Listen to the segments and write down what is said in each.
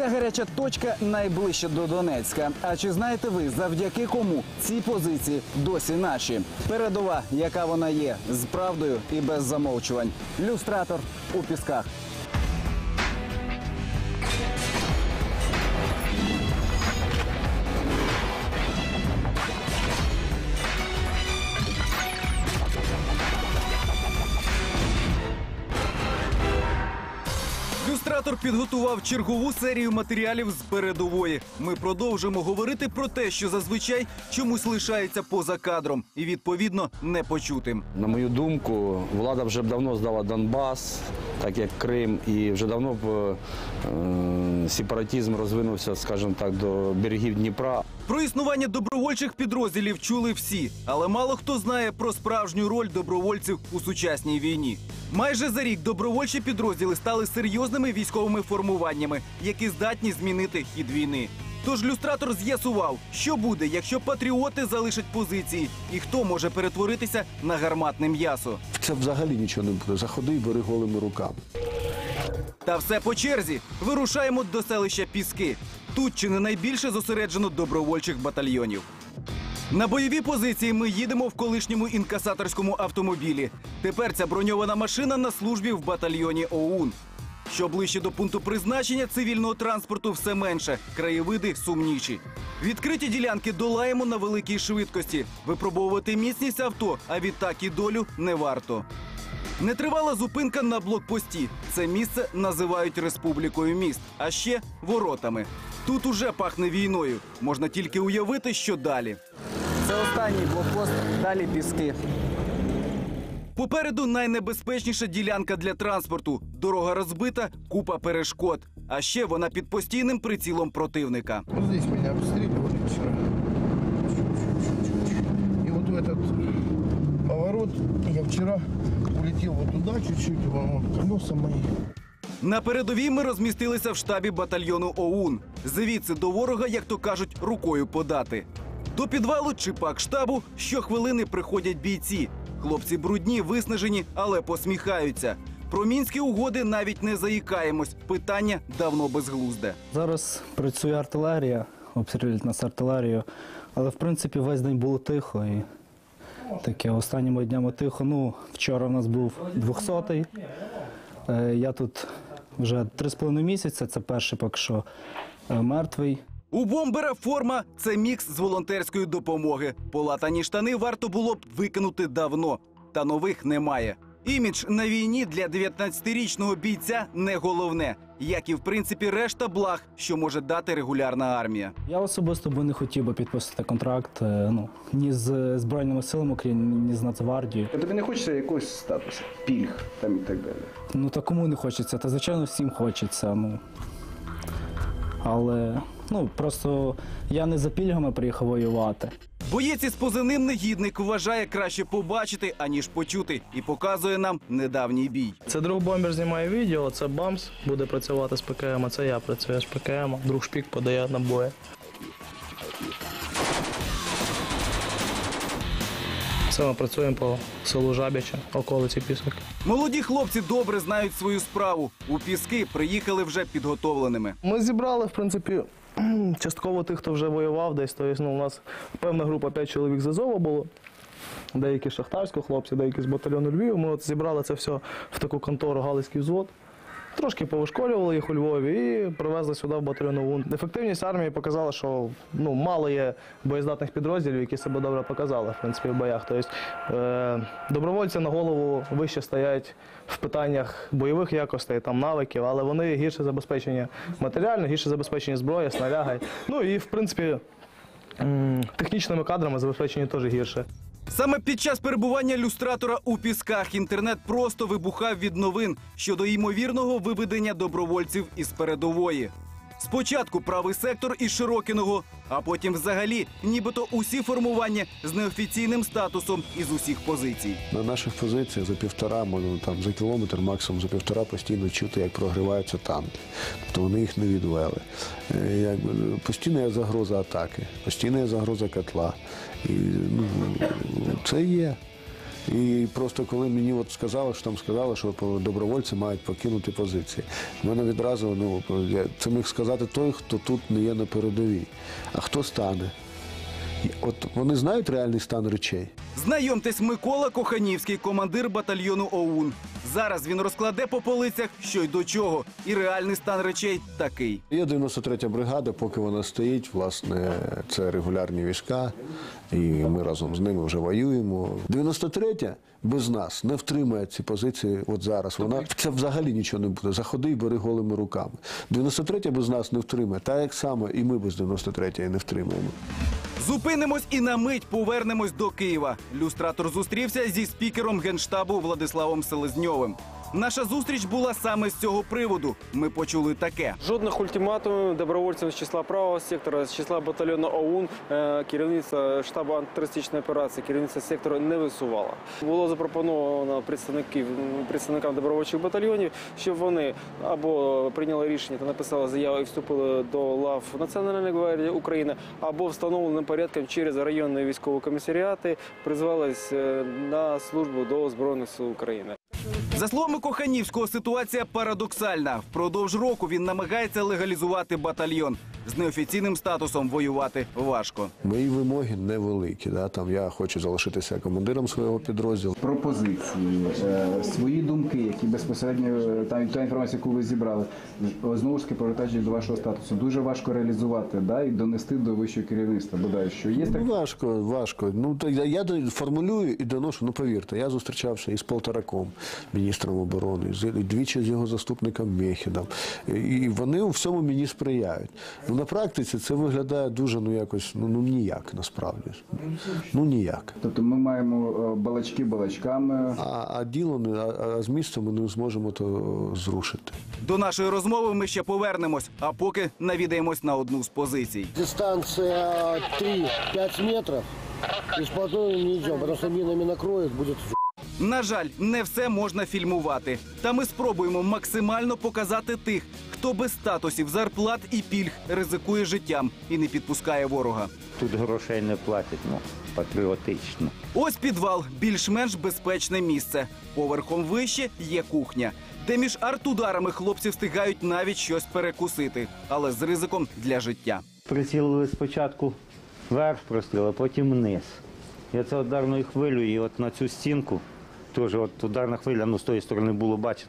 Ця гаряча точка найближче до Донецька. А чи знаєте ви, завдяки кому ці позиції досі наші? Передова, яка вона є, з правдою і без замовчувань. Люстратор у пісках. Люстратор підготував чергову серію матеріалів з передової. Ми продовжимо говорити про те, що зазвичай чомусь лишається поза кадром і відповідно непочутим. На мою думку, влада вже б давно здала Донбас, так як Крим, і вже давно б е, сепаратизм розвинувся, скажімо так, до берегів Дніпра. Про існування добровольчих підрозділів чули всі, але мало хто знає про справжню роль добровольців у сучасній війні. Майже за рік добровольчі підрозділи стали серйозними військовими формуваннями, які здатні змінити хід війни. Тож люстратор з'ясував, що буде, якщо патріоти залишать позиції, і хто може перетворитися на гарматне м'ясо. Це взагалі нічого не буде. Заходи і бери голими руками. Та все по черзі. Вирушаємо до селища Піски. Тут чи не найбільше зосереджено добровольчих батальйонів. На бойові позиції ми їдемо в колишньому інкасаторському автомобілі. Тепер ця броньована машина на службі в батальйоні ОУН. Що ближче до пункту призначення цивільного транспорту все менше, краєвиди сумніші. Відкриті ділянки долаємо на великій швидкості. Випробовувати міцність авто, а відтак і долю не варто. Нетривала зупинка на блокпості. Це місце називають республікою міст, а ще воротами. Тут уже пахне війною. Можна тільки уявити, що далі. Це останній блокпост, далі піски. Попереду найнебезпечніша ділянка для транспорту. Дорога розбита, купа перешкод. А ще вона під постійним прицілом противника. Вот здесь меня обстреливали вчера. И вот в этот поворот я вчера улетел вот туда чуть-чуть, колеса мои. На передовій ми розмістилися в штабі батальйону ОУН. Звідси до ворога, як то кажуть, рукою подати. До підвалу чи пак штабу щохвилини приходять бійці. Хлопці брудні, виснажені, але посміхаються. Про мінські угоди навіть не заїкаємось. Питання давно безглузде. Зараз працює артилерія, обстрілюють нас артилерією, але в принципі весь день було тихо і таке останніми днями тихо. Ну, вчора в нас був 200-й. Е, Я тут вже 3,5 місяця, це перший поки що е, мертвий. У бомбера форма це мікс з волонтерської допомоги. Полатані штани варто було б викинути давно, та нових немає. Імідж на війні для 19-річного бійця не головне, як і в принципі решта благ, що може дати регулярна армія. Я особисто би не хотів би підписати контракт е, ну, ні з Збройними силами України, ні з Нацгвардією. А тобі не хочеться якогось статусу, пільг там і так далі. Ну та кому не хочеться, та звичайно всім хочеться. Ну. Але ну, просто я не за пільгами приїхав воювати. Боєць із позивним негідник вважає краще побачити, аніж почути, і показує нам недавній бій. Це друг бомбер знімає відео, це Бамс буде працювати з ПКМ, а це я працюю з ПКМ. Друг шпік подає набої. Це ми працюємо по селу Жабяча, околиці Пісок. Молоді хлопці добре знають свою справу. У піски приїхали вже підготовленими. Ми зібрали, в принципі, частково тих, хто вже воював десь. то ну, у нас певна група 5 чоловік з Азова було. Деякі з шахтарського хлопці, деякі з батальйону Львів. Ми от зібрали це все в таку контору Галицький взвод. Трошки повишколювали їх у Львові і привезли сюди в батальйон. Ефективність армії показала, що ну, мало є боєздатних підрозділів, які себе добре показали в принципі, в боях. Тобто, е, добровольці на голову вище стоять в питаннях бойових якостей, там, навиків, але вони гірше забезпечені матеріально, гірше забезпечені зброєю, снарягою. Ну і в принципі технічними кадрами забезпечені теж гірше. Саме під час перебування люстратора у пісках інтернет просто вибухав від новин щодо ймовірного виведення добровольців із передової. Спочатку правий сектор із Широкіного, а потім взагалі нібито усі формування з неофіційним статусом із усіх позицій. На наших позиціях за півтора, можна там за кілометр, максимум за півтора постійно чути, як прогриваються танки. Тобто вони їх не відвели. Е, Якби, постійна загроза атаки, постійна загроза котла. І, ну, це є. І просто коли мені от сказали, що там сказали, що добровольці мають покинути позиції. в мене відразу ну це міг сказати той, хто тут не є на передовій. А хто стане? От вони знають реальний стан речей. Знайомтесь, Микола Коханівський, командир батальйону ОУН. Зараз він розкладе по полицях, що й до чого, і реальний стан речей такий. Є 93-я бригада, поки вона стоїть, власне, це регулярні війська, і ми разом з ними вже воюємо. 93-я без нас не втримає ці позиції от зараз. Вона це взагалі нічого не буде. Заходи і бери голими руками. 93-я без нас не втримає, так як саме і ми без 93-ї не втримаємо. Зупинимось і на мить повернемось до Києва. Люстратор зустрівся зі спікером генштабу Владиславом Селезньовим. Наша зустріч була саме з цього приводу. Ми почули таке. Жодних ультиматумів добровольців з числа правого сектора, з числа батальйону ОУН, е, керівництво штабу антитерористичної операції, керівництво сектору не висувало. Було запропоновано представників представникам добровольчих батальйонів, щоб вони або прийняли рішення та написали заяву і вступили до лав Національної гвардії України, або встановленим порядком через районні військові комісаріати призвались е, на службу до збройних сил України. За словами Коханівського, ситуація парадоксальна. Впродовж року він намагається легалізувати батальйон. З неофіційним статусом воювати важко. Мої вимоги невеликі. Да? Там я хочу залишитися командиром свого підрозділу. Пропозиції, е, свої думки, які безпосередньо е, та, та інформація, яку ви зібрали, е, знову ж таки повертаючись до вашого статусу, дуже важко реалізувати да, і донести до вищого керівництва. Бодай що є так. Ну, важко, важко. Ну то я, я до- формулюю і доношу. Ну повірте, я зустрічався із Полтораком, міністром оборони, і двічі з його заступником Мєхідом. І, і вони у всьому мені сприяють. Ну на практиці це виглядає дуже ну якось ну, ну ніяк насправді. Ну ніяк. Тобто ми маємо е, балачки балачками. А, а діло не а, а з місця ми не зможемо то зрушити. До нашої розмови ми ще повернемось, а поки навідаємось на одну з позицій. Дистанция 3-5 метров. И вплотную не идем, потому что минами накроет, будет На жаль, не все можна фільмувати. Та ми спробуємо максимально показати тих, хто без статусів, зарплат і пільг ризикує життям і не підпускає ворога. Тут грошей не платять, ну, патріотично. Ось підвал, більш-менш безпечне місце. Поверхом вище є кухня, де між артударами хлопці встигають навіть щось перекусити, але з ризиком для життя. Прицілили спочатку вверх простріл, а потім вниз. І це ударною хвилею, і от на цю стінку, теж от ударна хвиля, ну з тої сторони було бачити,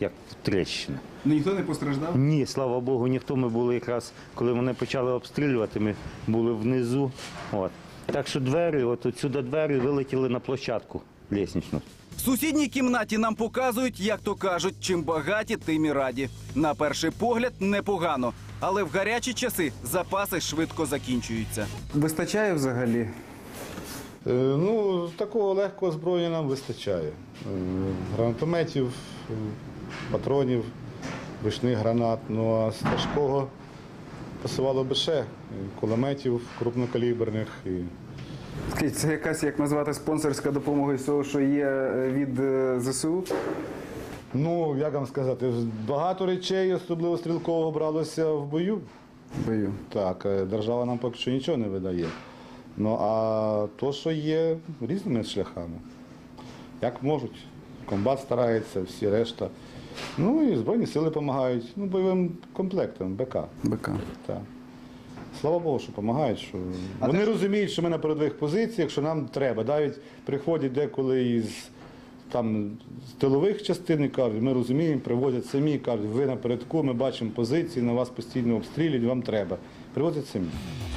як тріщина. Ну ніхто не постраждав. Ні, слава Богу, ніхто ми були якраз, коли вони почали обстрілювати, ми були внизу. От. Так що двері, от отсюди двері вилетіли на площадку лісничну. В сусідній кімнаті нам показують, як то кажуть, чим багаті, тим і раді. На перший погляд непогано, але в гарячі часи запаси швидко закінчуються. Вистачає взагалі. Е, Ну, такого легкого озброєння нам вистачає. Е, Гранатометів, е, патронів, ручних гранат. Ну а з тяжкого пасувало би ще кулеметів крупнокаліберних. І... Скажіть, це якась як назвати спонсорська допомога з того, що є від ЗСУ? Ну, як вам сказати, багато речей, особливо стрілкового, бралося в бою. Бою. Так, держава нам поки що нічого не видає. Ну а то, що є різними шляхами. Як можуть. Комбат старається, всі решта. Ну і Збройні сили допомагають. Ну, бойовим комплектом, БК. БК. Так. Слава Богу, що допомагають. Що... Вони розуміють, що ми на передових позиціях, що нам треба. Навіть приходять деколи із там, з тилових частин і кажуть, ми розуміємо, привозять самі, кажуть, ви напередку, ми бачимо позиції, на вас постійно обстрілюють, вам треба. Привозять самі.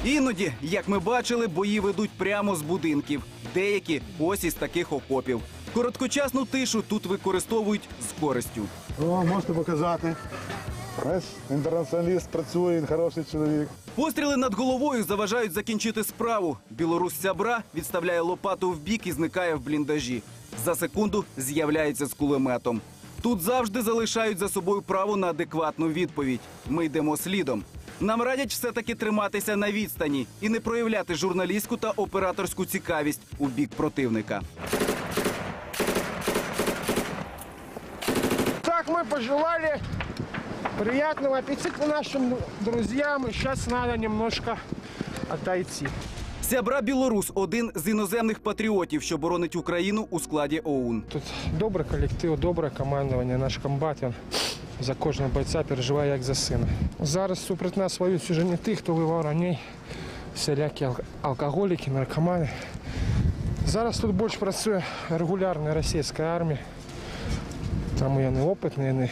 Іноді, як ми бачили, бої ведуть прямо з будинків. Деякі ось із таких окопів. Короткочасну тишу тут використовують з користю. О, можете показати. Ось інтернаціоналіст працює, він хороший чоловік. Постріли над головою заважають закінчити справу. Білорус сябра відставляє лопату в бік і зникає в бліндажі. За секунду з'являється з кулеметом. Тут завжди залишають за собою право на адекватну відповідь. Ми йдемо слідом. Нам радять все-таки триматися на відстані і не проявляти журналістську та операторську цікавість у бік противника. Так мы пожелали приятного аппетита нашим друзьям. И сейчас надо немножко отойти. Сябра Білорус один з іноземних патріотів, що боронить Україну у складі ОУН. Тут добрий колектив, добре командування. Наш комбат він за кожного бойця переживає як за сина. Зараз супроти нас воюють вже не тих, хто воював раніше, всілякі алкоголіки, наркомани. Зараз тут більше працює регулярна російська армія. Там не опитний, вони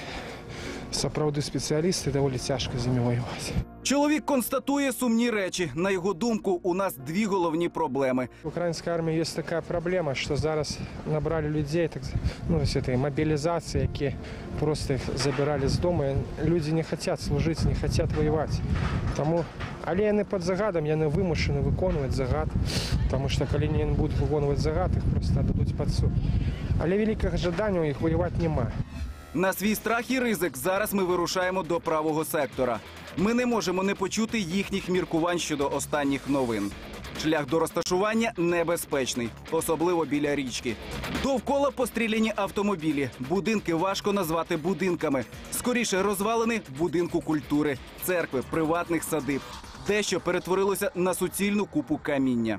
справді спеціалісти, доволі тяжко з ними воювати. Чоловік констатує сумні речі. На його думку, у нас дві головні проблеми. В українській армії є така проблема, що зараз набрали людей, так ну, цієї мобілізації, які просто їх забирали з дому. Люди не хочуть служити, не хочуть воювати. Тому, але я не під загадом, я не вимушений виконувати загад, тому що коли не будуть виконувати загад, їх просто дадуть під суд. Але великого жадання у їх воювати немає. На свій страх і ризик зараз ми вирушаємо до правого сектора. Ми не можемо не почути їхніх міркувань щодо останніх новин. Шлях до розташування небезпечний, особливо біля річки. Довкола постріляні автомобілі. Будинки важко назвати будинками. Скоріше розвалини будинку культури, церкви, приватних садиб. Дещо перетворилося на суцільну купу каміння.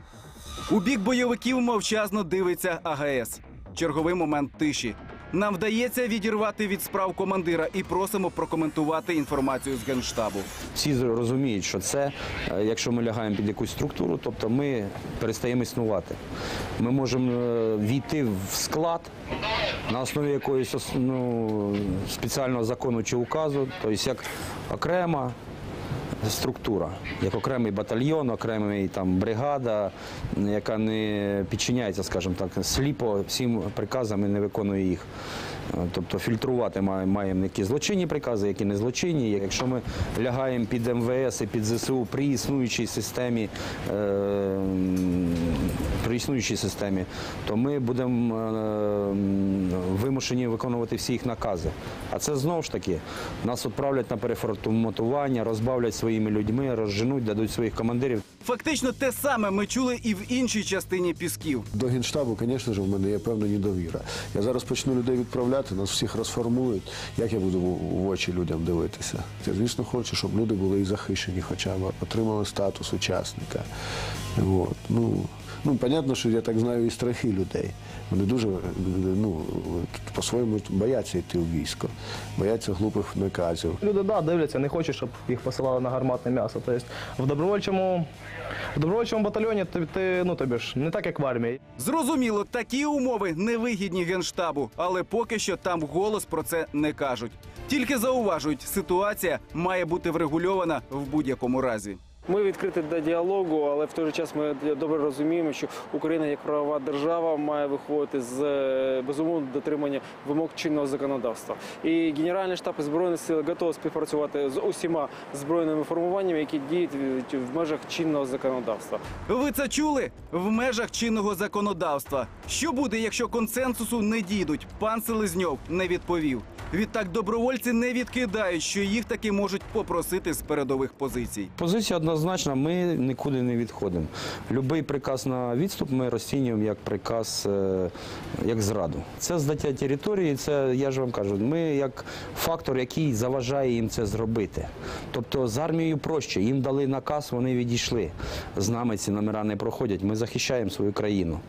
У бік бойовиків мовчазно дивиться АГС. Черговий момент тиші. Нам вдається відірвати від справ командира і просимо прокоментувати інформацію з генштабу. Всі розуміють, що це, е, якщо ми лягаємо під якусь структуру, тобто ми перестаємо існувати. Ми можемо е, війти в склад на основі якоїсь ну, спеціального закону чи указу, тобто як окрема структура, як окремий батальйон, окремий бригада, яка не підчиняється, скажімо так, сліпо всім приказам і не виконує їх. Тобто фільтрувати має- маємо які злочинні прикази, які не злочинні. Якщо ми лягаємо під МВС і під ЗСУ при існуючій системі, е, при існуючій системі, то ми будемо е, вимушені виконувати всі їх накази. А це знову ж таки нас відправлять на переформатування, розбавлять своїми людьми, розженуть, дадуть своїх командирів. Фактично те саме ми чули і в іншій частині пісків. До генштабу, звісно ж, в мене є певна недовіра. Я зараз почну людей відправляти, нас всіх розформують. Як я буду в в очі людям дивитися? Я, звісно, хочу, щоб люди були і захищені, хоча б отримали статус учасника. От. Ну, ну, понятно, що я так знаю і страхи людей. Вони дуже ну, по-своєму бояться йти в військо, бояться глупих наказів. Люди да, дивляться, не хочуть, щоб їх посилали на гарматне м'ясо. Тобто в добровольчому, в добровольчому батальйоні ти, ти ну тобі ж не так, як в армії. Зрозуміло, такі умови невигідні генштабу, але поки що там вголос про це не кажуть. Тільки зауважують, ситуація має бути врегульована в будь-якому разі. Ми відкриті до діалогу, але в той же час ми добре розуміємо, що Україна як правова держава має виходити з е, безумовно дотримання вимог чинного законодавства. І Генеральний штаб збройних сил готові співпрацювати з усіма збройними формуваннями, які діють в межах чинного законодавства. Ви це чули? В межах чинного законодавства. Що буде, якщо консенсусу не дійдуть? Пан Селезньов не відповів. Відтак добровольці не відкидають, що їх таки можуть попросити з передових позицій. Позиція однозначна, ми нікуди не відходимо. Любий приказ на відступ ми розцінюємо як приказ, е, як зраду. Це здаття території, це я ж вам кажу, ми як фактор, який заважає їм це зробити. Тобто з армією проще, їм дали наказ, вони відійшли. З нами ці номера не проходять. Ми захищаємо свою країну.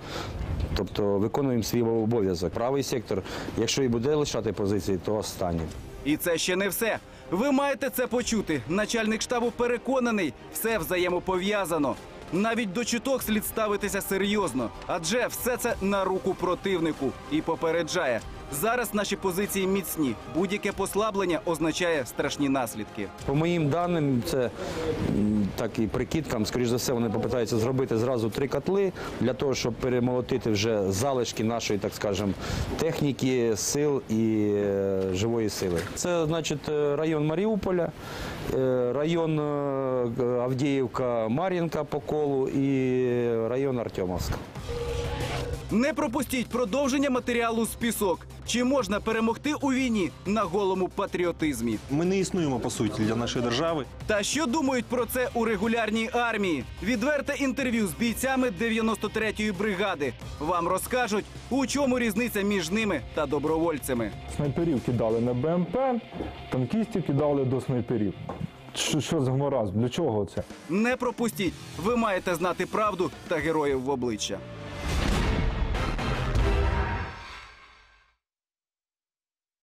Тобто виконуємо свій обов'язок. Правий сектор, якщо і буде лишати позиції, то останній. І це ще не все. Ви маєте це почути. Начальник штабу переконаний, все взаємопов'язано. Навіть до чуток слід ставитися серйозно, адже все це на руку противнику і попереджає. Зараз наші позиції міцні. Будь-яке послаблення означає страшні наслідки. По моїм даним, це так і прикидкам, скоріш за все, вони попитаються зробити зразу три котли для того, щоб перемолотити вже залишки нашої, так скажемо, техніки, сил і е, живої сили. Це значить е, район Маріуполя, е, район Авдіївка, Мар'їнка по колу і район Артемовська. Не пропустіть продовження матеріалу з пісок. Чи можна перемогти у війні на голому патріотизмі? Ми не існуємо по суті для нашої держави. Та що думають про це у регулярній армії? Відверте інтерв'ю з бійцями 93-ї бригади. Вам розкажуть, у чому різниця між ними та добровольцями. Снайперів кидали на БМП, танкістів кидали до снайперів. що, що за маразм? Для чого це? Не пропустіть! Ви маєте знати правду та героїв в обличчя.